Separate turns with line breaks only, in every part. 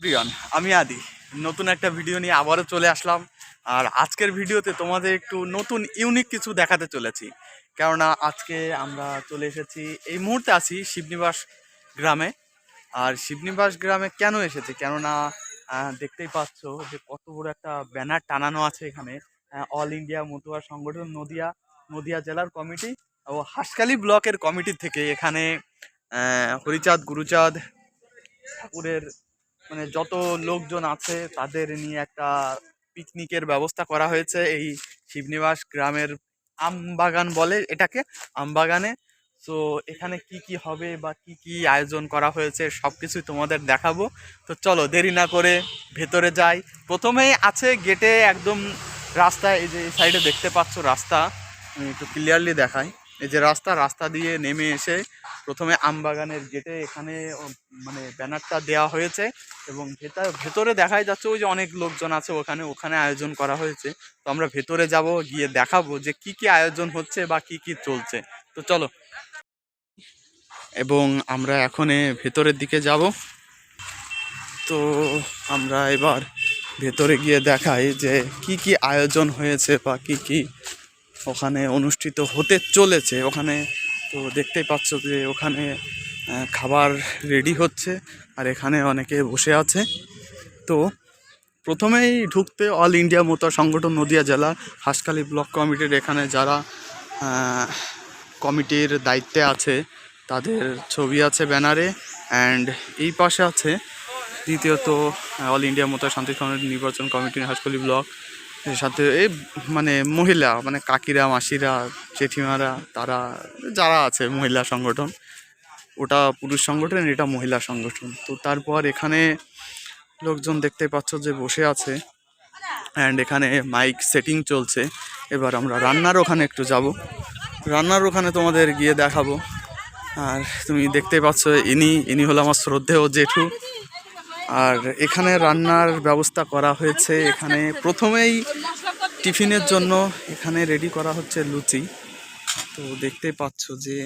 প্রিয়ন, আমি আদি। নতুন একটা ভিডিও নিয়ে আবারও চলে আসলাম। আর আজকের ভিডিওতে তোমাদের একটু নতুন ইউনিক কিছু দেখাতে চলেছি। কেননা আজকে আমরা চলে এসেছি, এই মুহূর্তে আছি শিবনিবাস গ্রামে। আর শিবনিবাস গ্রামে কেন এসেছি? কেননা দেখতেই পাচ্ছ যে কত বড় একটা ব্যানার টানানো আছে এখানে। অল ইন্ডিয়া মতুয়া সংগঠন, নদিয়া নদিয়া জেলার কমিটি ও হাসকালি ব্লকের কমিটি থেকে এখানে হরিচাঁদ, গুরুচাঁদ ঠাকুরের মানে যত লোকজন আছে তাদের নিয়ে একটা পিকনিকের ব্যবস্থা করা হয়েছে। এই শিবনিবাস গ্রামের আমবাগান বলে এটাকে, আমবাগানে। তো এখানে কি কি হবে বা কি কি আয়োজন করা হয়েছে সব কিছুই তোমাদের দেখাবো। তো চলো দেরি না করে ভেতরে যাই। প্রথমেই আছে গেটে একদম রাস্তা এই যে সাইডে দেখতে পাচ্ছ রাস্তা। একটু ক্লিয়ারলি দেখাই। এই যে রাস্তা রাস্তা দিয়ে নেমে এসে প্রথমে আমবাগানের গেটে এখানে মানে ব্যানারটা দেওয়া হয়েছে এবং ভেতর, ভেতরে দেখাই যাচ্ছে ওই যে অনেক লোকজন আছে ওখানে ওখানে আয়োজন করা হয়েছে। তো আমরা ভেতরে যাব, গিয়ে দেখাবো যে কি কি আয়োজন হচ্ছে বা কি কি চলছে। তো চলো। এবং আমরা এখন ভেতরের দিকে যাব। তো আমরা এবার ভেতরে গিয়ে দেখাই যে কি কি আয়োজন হয়েছে বা কি কি ওখানে অনুষ্ঠিত হতে চলেছে। ওখানে তো দেখতেই পাচ্ছ যে ওখানে খাবার রেডি হচ্ছে আর এখানে অনেকে বসে আছে। তো প্রথমেই ঢুকতে অল ইন্ডিয়া মতো সংগঠন নদিয়া জেলা, হাসখালি ব্লক কমিটির এখানে যারা কমিটির দায়িত্বে আছে, তাদের ছবি আছে ব্যানারে অ্যান্ড এই পাশে আছে দ্বিতীয়ত অল ইন্ডিয়া মতো শান্তি নির্বাচন কমিটির হাসখালি ব্লক। সাথে, এই মানে মহিলা মানে কাকিরা, মাসিরা, জেঠিমারা, তারা, যারা আছে মহিলা সংগঠন, ওটা পুরুষ সংগঠন, এটা মহিলা সংগঠন। তো তারপর এখানে লোকজন দেখতে পাচ্ছ যে বসে আছে অ্যান্ড এখানে মাইক সেটিং চলছে। এবার আমরা রান্নার ওখানে একটু যাব। রান্নার ওখানে তোমাদের গিয়ে দেখাবো। আর তুমি দেখতে পাচ্ছ, ইনি ইনি হলো আমার শ্রদ্ধেয় জেঠু। আর এখানে রান্নার ব্যবস্থা করা হয়েছে। এখানে প্রথমেই টিফিনের জন্য এখানে রেডি করা হচ্ছে লুচি। তো দেখতে পাচ্ছ যে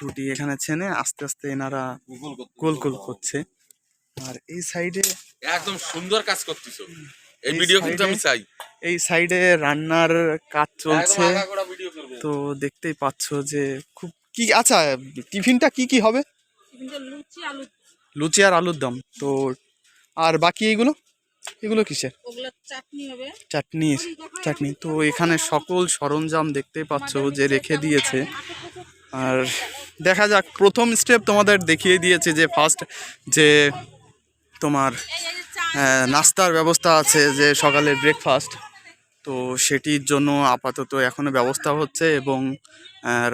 রুটি এখানে ছেনে আস্তে আস্তে এনারা গোল গোল করছে। আর এই সাইডে
একদম সুন্দর কাজ করতেছো। এই ভিডিও কিন্তু আমি চাই।
এই সাইডে রান্নার কাজ চলছে। তো দেখতেই পাচ্ছ যে খুব কি আচ্ছা টিফিনটা কি কি হবে?
লুচি আলু
লুচি আর আলুর দম। তো আর বাকি এগুলো? এগুলো কিসের?
চাটনি
চাটনি চাটনি। তো এখানে সকল সরঞ্জাম দেখতে পাচ্ছ যে রেখে দিয়েছে। আর দেখা যাক প্রথম স্টেপ তোমাদের দেখিয়ে দিয়েছে যে ফার্স্ট যে তোমার নাস্তার ব্যবস্থা আছে যে সকালের ব্রেকফাস্ট তো সেটির জন্য আপাতত এখনও ব্যবস্থা হচ্ছে এবং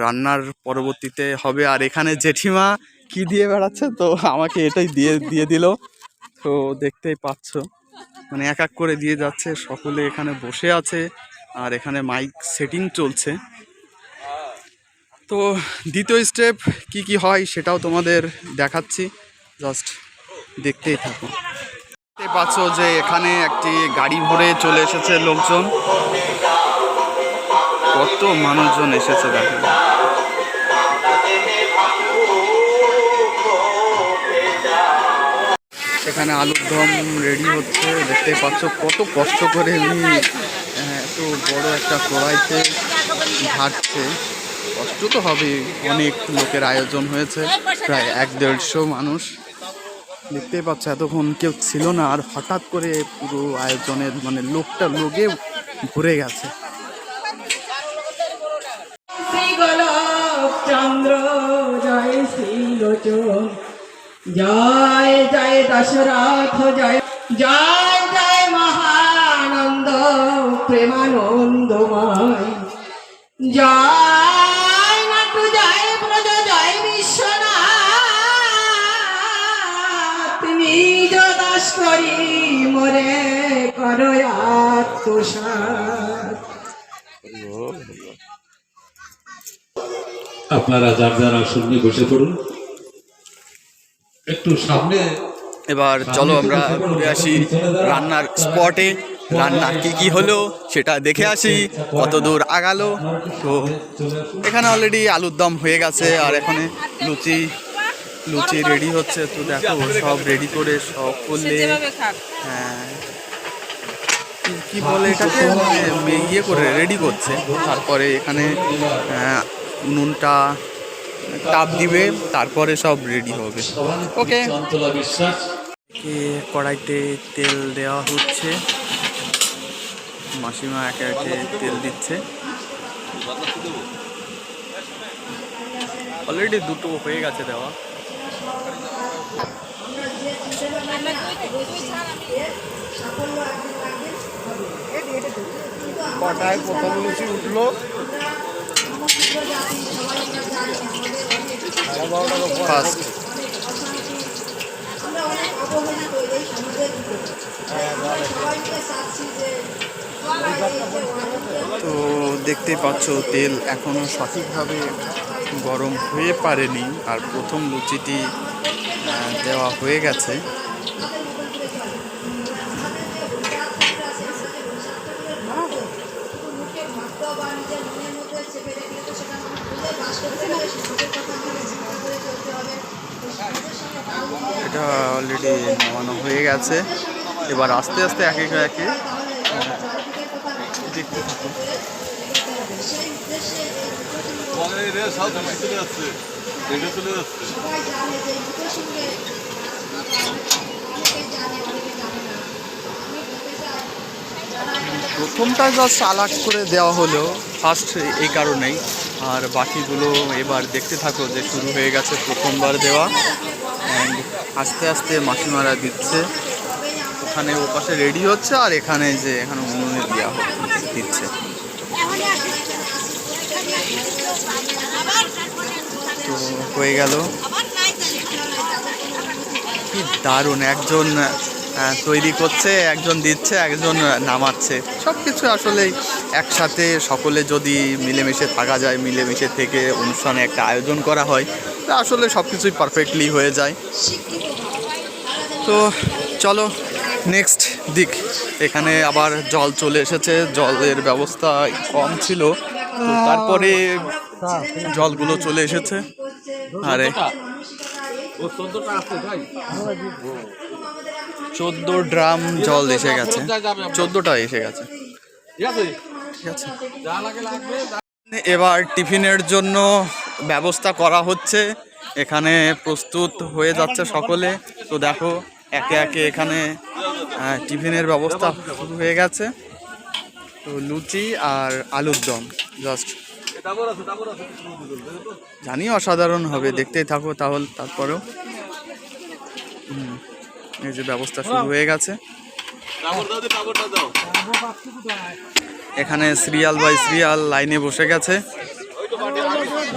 রান্নার পরবর্তীতে হবে। আর এখানে জেঠিমা কি দিয়ে বেড়াচ্ছে? তো আমাকে এটাই দিয়ে দিয়ে দিল। তো দেখতেই পাচ্ছ। মানে এক এক করে দিয়ে যাচ্ছে। সকলে এখানে বসে আছে আর এখানে মাইক সেটিং চলছে। তো দ্বিতীয় স্টেপ কি কি হয় সেটাও তোমাদের দেখাচ্ছি। জাস্ট দেখতেই থাকো। দেখতে পাচ্ছ যে এখানে একটি গাড়ি ভরে চলে এসেছে লোকজন। কত মানুষজন এসেছে দেখেন এখানে আলুর দম রেডি হচ্ছে। দেখতে পাচ্ছ কত কষ্ট করে উনি এত বড় একটা কড়াইতে ঘাটছে কষ্ট তো হবে অনেক লোকের আয়োজন হয়েছে। প্রায় এক দেড়শো মানুষ। দেখতেই পাচ্ছ, এতক্ষণ কেউ ছিল না। আর হঠাৎ করে পুরো আয়োজনের মানে লোকটা লোকে ভরে গেছে।
চন্দ্র জয় শ্রীলোচন। জয় জয় দশরথ, জয়। জয় জয় মহানন্দ, প্রেমানন্দময়। জয় নাটু জয় ব্রজ, জয় বিশ্বনাথ। নিজ দাস করি মোরে
আপনারা যার যার আসন বসে পড়ুন। একটু সামনে।
এবার চলো আমরা ঘুরে আসি রান্নার স্পটে। রান্না কি কি হলো সেটা দেখে আসি কত দূর আগালো। তো এখানে অলরেডি আলুর দম হয়ে গেছে আর এখানে লুচি লুচি রেডি হচ্ছে। তো দেখো সব রেডি করে
সব করলে
হ্যাঁ, কি- বলে এটাকে? মানে ইয়ে করে রেডি করছে। তারপরে এখানে নুনটা তাপ দিবে তারপরে সব রেডি হবে। ওকে কড়াইতে তেল দেওয়া হচ্ছে। মাসিমা একে একে তেল দিচ্ছে। অলরেডি দুটো হয়ে গেছে দেওয়া। কটায় প্রথম লুচি উঠল? তো দেখতে পাচ্ছ, তেল এখনও সঠিকভাবে গরম হয়ে পারেনি, আর প্রথম লুচিটি দেওয়া হয়ে গেছে। এটা অলরেডি নামানো হয়ে গেছে। এবার আস্তে আস্তে এক এক প্রথমটা জাস্ট আলাগ করে দেওয়া হলো ফার্স্ট এই কারণেই। আর বাকিগুলো এবার দেখতে থাকো যে শুরু হয়ে গেছে প্রথমবার দেওয়া। অ্যান্ড আস্তে আস্তে মাসিমারা দিচ্ছে। ওখানে ওপাশে রেডি হচ্ছে আর এখানে যে এখানে উনুনে দেওয়া দিচ্ছে। তো হয়ে গেল। কি দারুণ, একজন তৈরি করছে, একজন দিচ্ছে, একজন নামাচ্ছে। সব কিছু আসলে একসাথে সকলে যদি মিলেমিশে থাকা যায়, মিলেমিশে থেকে অনুষ্ঠানে একটা আয়োজন করা হয়, তা আসলে সব কিছুই পারফেক্টলি হয়ে যায়। তো চলো নেক্সট দিক। এখানে আবার জল চলে এসেছে, জলের ব্যবস্থা কম ছিল। তারপরে জলগুলো চলে এসেছে। আরে। চোদ্দ ড্রাম জল এসে গেছে। চোদ্দটা এসে গেছে।
ঠিক আছে?
এবার টিফিনের জন্য ব্যবস্থা করা হচ্ছে। এখানে প্রস্তুত হয়ে যাচ্ছে সকলে। তো দেখো একে একে এখানে টিফিনের ব্যবস্থা হয়ে গেছে। তো লুচি আর আলুর দম জাস্ট জানি অসাধারণ হবে দেখতেই থাকো তাহলে তারপরেও। হুম, এই যে ব্যবস্থা শুরু হয়ে গেছে। এখানে সিরিয়াল বাই সিরিয়াল লাইনে বসে গেছে।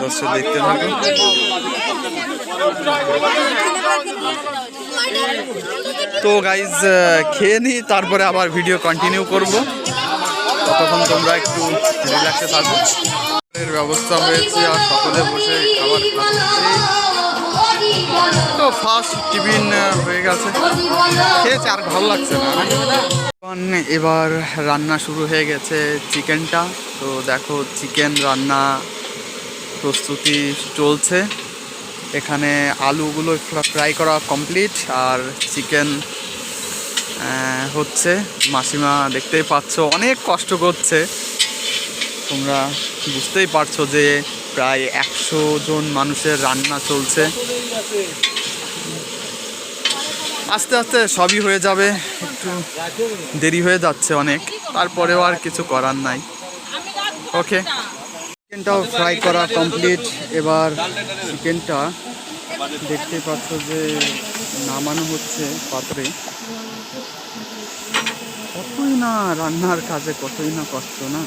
দর্শক দেখতে থাকো তো গাইজ খেয়ে নিই, তারপরে আবার ভিডিও কন্টিনিউ করব। ততক্ষণ তোমরা একটু রিল্যাক্সে থাকো। ব্যবস্থা হয়েছে আর সকলে বসে খাবার খাচ্ছে। তো ফার্স্ট টিফিন হয়ে গেছে। খেয়েছে আর ভালো লাগছে না। এবার রান্না শুরু হয়ে গেছে চিকেনটা। তো দেখো চিকেন রান্না প্রস্তুতি চলছে। এখানে আলুগুলো ফ্রাই করা কমপ্লিট আর চিকেন হচ্ছে। মাসিমা দেখতেই পাচ্ছ, অনেক কষ্ট করছে। তোমরা বুঝতেই পারছ যে প্রায় একশো জন মানুষের রান্না চলছে। আস্তে আস্তে সবই হয়ে যাবে, একটু দেরি হয়ে যাচ্ছে অনেক, তারপরেও আর কিছু করার নাই। ওকে চিকেনটাও ফ্রাই করা কমপ্লিট এবার চিকেনটা দেখতে পাচ্ছ যে নামানো হচ্ছে পাত্রে। কতই না রান্নার কাজে, কতই না কষ্ট না।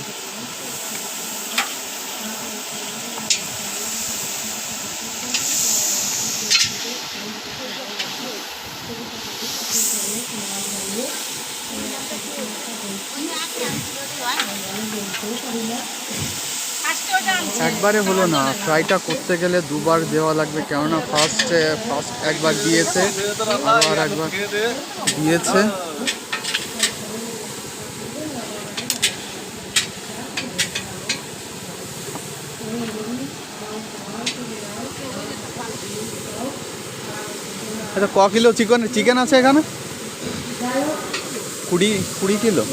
একবারে হলো না। ফ্রাইটা করতে গেলে দুবার দেওয়া লাগবে, কেননা ফার্স্টে ফার্স্ট একবার দিয়েছে, আবার একবার দিয়েছে। আচ্ছা ক কিলো? চিকেন চিকেন আছে এখানে? কুড়ি কুড়ি কিলো?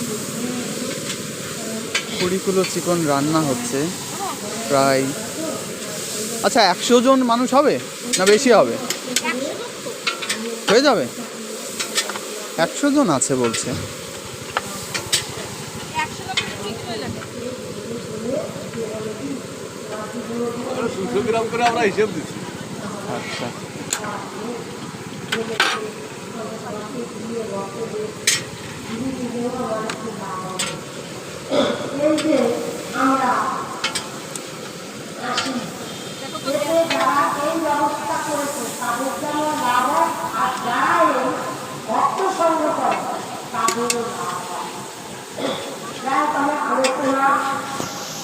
কুড়ি কিলো চিকেন রান্না হচ্ছে। প্রায় আচ্ছা একশো জন মানুষ হবে না বেশি হবে? হয়ে যাবে? একশো জন আছে বলছে।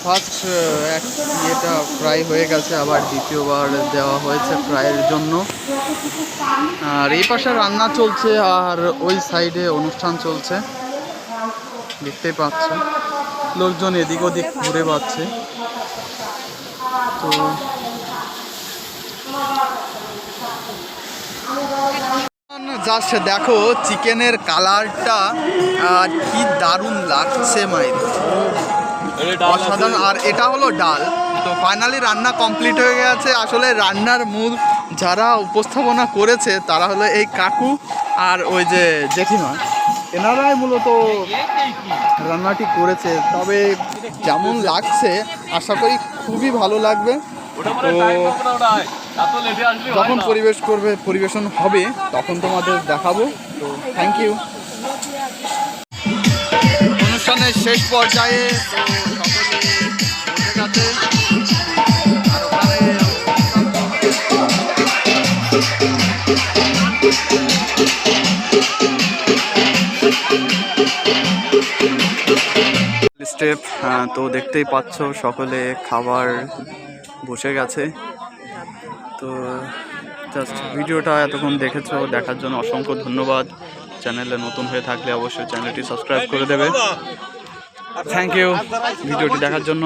ফার্স্ট এক ইয়েটা ফ্রাই হয়ে গেছে, আবার দ্বিতীয়বার দেওয়া হয়েছে ফ্রাইয়ের জন্য। আর এই পাশে রান্না চলছে, আর ওই সাইডে অনুষ্ঠান চলছে। দেখতেই পাচ্ছ। লোকজন এদিক ওদিক ঘুরে পাচ্ছে। তো জাস্ট দেখো, চিকেনের কালারটা, আর কি দারুণ লাগছে অসাধারণ। আর এটা হলো ডাল। তো ফাইনালি রান্না কমপ্লিট হয়ে গেছে। আসলে রান্নার মূল যারা উপস্থাপনা করেছে, তারা হলো এই কাকু আর ওই যে জেঠিমা। এনারাই মূলত রান্নাটি করেছে, তবে যেমন লাগছে, আশা করি খুবই ভালো লাগবে। তো যখন পরিবেশ করবে, পরিবেশন হবে, তখন তোমাদের দেখাবো। তো থ্যাংক ইউ অনুষ্ঠানের শেষ পর্যায়ে স্টেপ তো দেখতেই পাচ্ছ সকলে খাবার বসে গেছে। তো জাস্ট ভিডিওটা এতক্ষণ দেখেছ, দেখার জন্য অসংখ্য ধন্যবাদ। চ্যানেলে নতুন হয়ে থাকলে অবশ্যই চ্যানেলটি সাবস্ক্রাইব করে দেবে। থ্যাংক ইউ ভিডিওটি দেখার জন্য